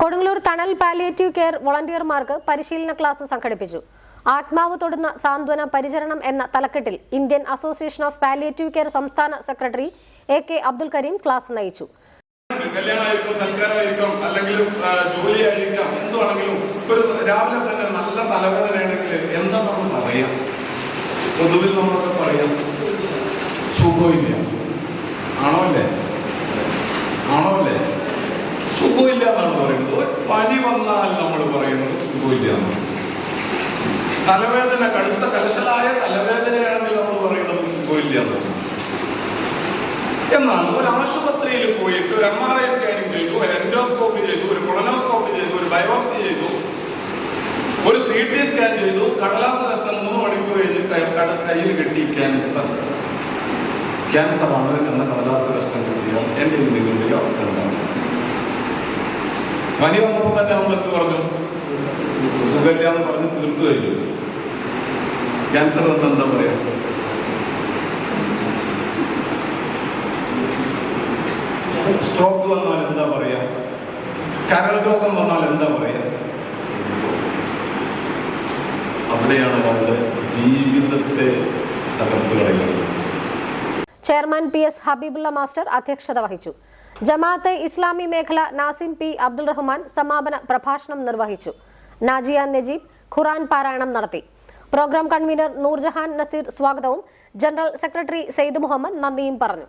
കൊടുങ്ങല്ലൂർ തണൽ palliative care വോളണ്ടിയർമാർക്ക് പരിശീലന class സംഘടിപ്പിച്ചു. ആത്മാവ് തൊടുന്ന സാന്ത്വന പരിചരണം എന്ന തലക്കെട്ടിൽ Indian association of palliative care സംസ്ഥാന secretary A K Abdul Kareem class നയിച്ചു. കല്യാണമായിരിക്കും അല്ലെങ്കിൽ തന്നെ നല്ല നമ്മളൊക്കെ പറയാം സുഖമില്ല. എന്നാണ് പറയുന്നത് പനി വന്നാൽ നമ്മൾ പറയുന്നത് സുഖമില്ല തലവേദന കടുത്ത കലശലായ തലവേദനയാണെങ്കിൽ നമ്മൾ പറയുന്നത് സുഖമില്ല എന്നാണ്. ഒരു ആശുപത്രിയിൽ പോയിട്ട് ഒരു എം ആർ ഐ സ്കാനിങ് ചെയ്തു ഒരു എൻഡോസ്കോപ്പി ചെയ്തു ഒരു കൊളനോസ്കോപ്പി ചെയ്തു ഒരു ബയോപ്സി ചെയ്തു ഒരു സി ടി സ്കാൻ ചെയ്തു കടലാസ കഷ്ണം മൂന്ന് മണിക്കൂർ കഴിഞ്ഞ് കയ്യിൽ കിട്ടി ക്യാൻസർ. ആണ് എന്ന കടലാസ കഷ്ണം പനി വന്നപ്പോൾ തന്നെ നമ്മൾ എന്ത് പറഞ്ഞു? സുഖമില്ല എന്ന് പറഞ്ഞ് തീർത്തു കഴിഞ്ഞു. ക്യാൻസർ എന്ന് എന്താ പറയാ? സ്ട്രോക്ക് വന്നാൽ എന്താ പറയാ? കരൾ രോഗം വന്നാൽ എന്താ പറയാ? അവിടെയാണ് അവരുടെ ജീവിതത്തെ chairman P S Habeebulla master അധ്യക്ഷത വഹിച്ചു. ജമാഅത്തെ ഇസ്ലാമി മേഖല നാസിം പി അബ്ദുൾ റഹ്മാൻ സമാപന പ്രഭാഷണം നിർവഹിച്ചു. നാജിയ നജീബ് ഖുറാൻ പാരായണം നടത്തി. പ്രോഗ്രാം കൺവീനർ നൂർജഹാൻ നസീർ സ്വാഗതവും ജനറൽ സെക്രട്ടറി സെയ്ദ് മുഹമ്മദ് നന്ദിയും പറഞ്ഞു.